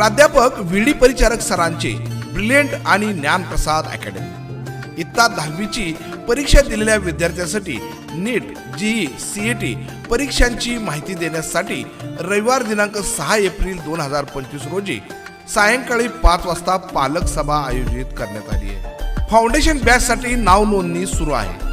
प्राध्यापक V D Paricharak सरांचे brilliant आणि ज्ञानप्रसाद अकॅडमी. इत्ता दहावीची परीक्षा दिलेल्या विद्यार्थ्यांसाठी नीट जीई सीईटी परीक्षांची माहिती देण्यासाठी रविवार दिनांक सहा एप्रिल दोन हजार पंचवीस रोजी सायंकाळी पाच वाजता पालक सभा आयोजित करण्यात आली आहे. फाउंडेशन बॅचसाठी नाव नोंदणी सुरू आहे.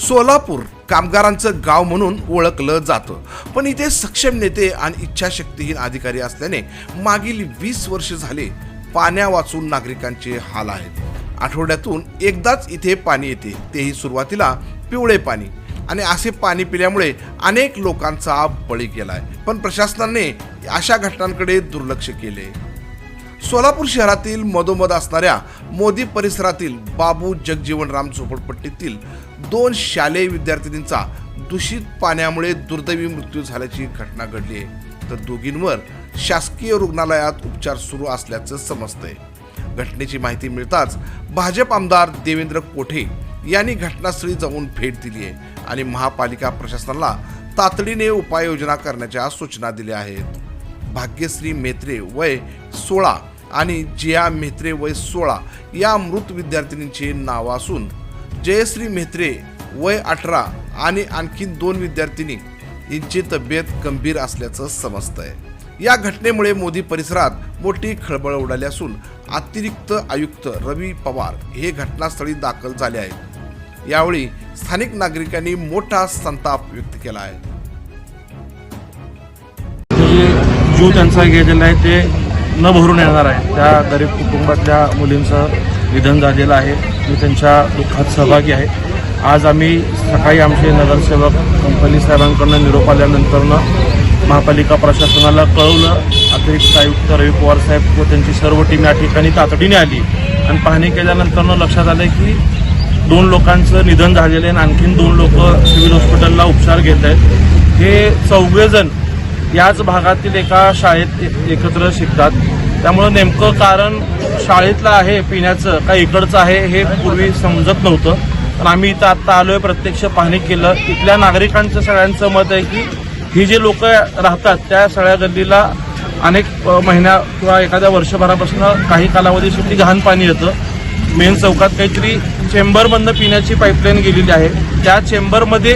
सोलापूर कामगारांचं गाव म्हणून ओळखलं जातं. पण इथे सक्षम नेते आणि इच्छाशक्तीहीन अधिकारी असल्याने मागील वीस वर्ष झाले पाण्या वाचून नागरिकांचे हाल आहेत. आठवड्यातून एकदाच इथे पाणी येते. तेही सुरुवातीला पिवळे पाणी आणि असे पाणी पिल्यामुळे अनेक लोकांचा बळी गेलाय. पण प्रशासनाने अशा घटनांकडे दुर्लक्ष केले. सोलापूर शहरातील मधोमध असणाऱ्या मोदी परिसरातील बाबू जगजीवनराम झोपडपट्टीतील दोन शालेय विद्यार्थिनींचा दूषित पाण्यामुळे दुर्दैवी मृत्यू झाल्याची घटना घडली आहे. तर दोघींवर शासकीय रुग्णालयात उपचार सुरू असल्याचं समजतंय. घटनेची माहिती मिळताच भाजप आमदार देवेंद्र कोठे यांनी घटनास्थळी जाऊन भेट दिली आहे आणि महापालिका प्रशासनाला तातडीने उपाययोजना करण्याच्या सूचना दिल्या आहेत. भाग्यश्री मेत्रे वय सोळा आणि जिया मेत्रे वय सोळा या मृत विद्यार्थिनींची नावं असून जयश्री म्हेत्रे वय अठरा आणि आणखीन दोन विद्यार्थिनी यांची तब्येत गंभीर असल्याचं समजतंय. या घटनेमुळे मोदी परिसरात मोठी खळबळ उडाली असून अतिरिक्त आयुक्त रवी पवार हे घटनास्थळी दाखल झाले आहेत. यावेळी स्थानिक नागरिकांनी मोठा संताप व्यक्त केला आहे. जो जीव त्यांचा गेलेला आहे ते न भरून येणार आहे. त्या गरीब कुटुंबातल्या मुलींचं निधन झालेलं आहे. मी त्यांच्या दुःखात सहभागी आहे. आज आम्ही सकाळी आमचे नगरसेवक कंपनी साहेबांकडनं निरोप आल्यानंतरनं महापालिका प्रशासनाला कळवलं. अतिरिक्त आयुक्त रवी पवार साहेब व त्यांची सर्व टीम या ठिकाणी तातडीने आली. आणि पाहणी केल्यानंतरनं लक्षात आलं की दोन लोकांचं निधन झालेलं आहे आणि आणखीन दोन लोक सिव्हिल हॉस्पिटलला उपचार घेत आहेत. हे चौघेजण याच भागातील एका शाळेत एकत्र शिकतात. त्यामुळं नेमकं कारण शाळेतलं आहे पिण्याचं का इकडचं आहे हे पूर्वी समजत नव्हतं. पण आम्ही इथं आत्ता आलोय प्रत्यक्ष पाहणी केलं. इथल्या नागरिकांचं सगळ्यांचं मत आहे की ही जे लोक राहतात त्या सगळ्या गल्लीला अनेक महिन्या किंवा एखाद्या वर्षभरापासून काही कालावधीसाठी घाण पाणी येतं. मेन चौकात काहीतरी चेंबरमधनं पिण्याची पाईपलाईन गेलेली आहे. त्या चेंबरमध्ये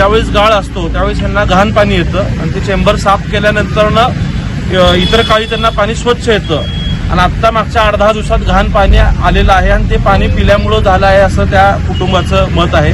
ज्यावेळेस गाळ असतो त्यावेळेस त्यांना घाण पाणी येतं. आणि ते चेंबर साफ केल्यानंतरनं इतर काळी त्यांना पाणी स्वच्छ येतं. आणि आत्ता मागच्या आठ दहा दिवसात घाण पाणी आलेलं आहे आणि ते पाणी पिल्यामुळं झालं आहे असं त्या कुटुंबाचं मत आहे.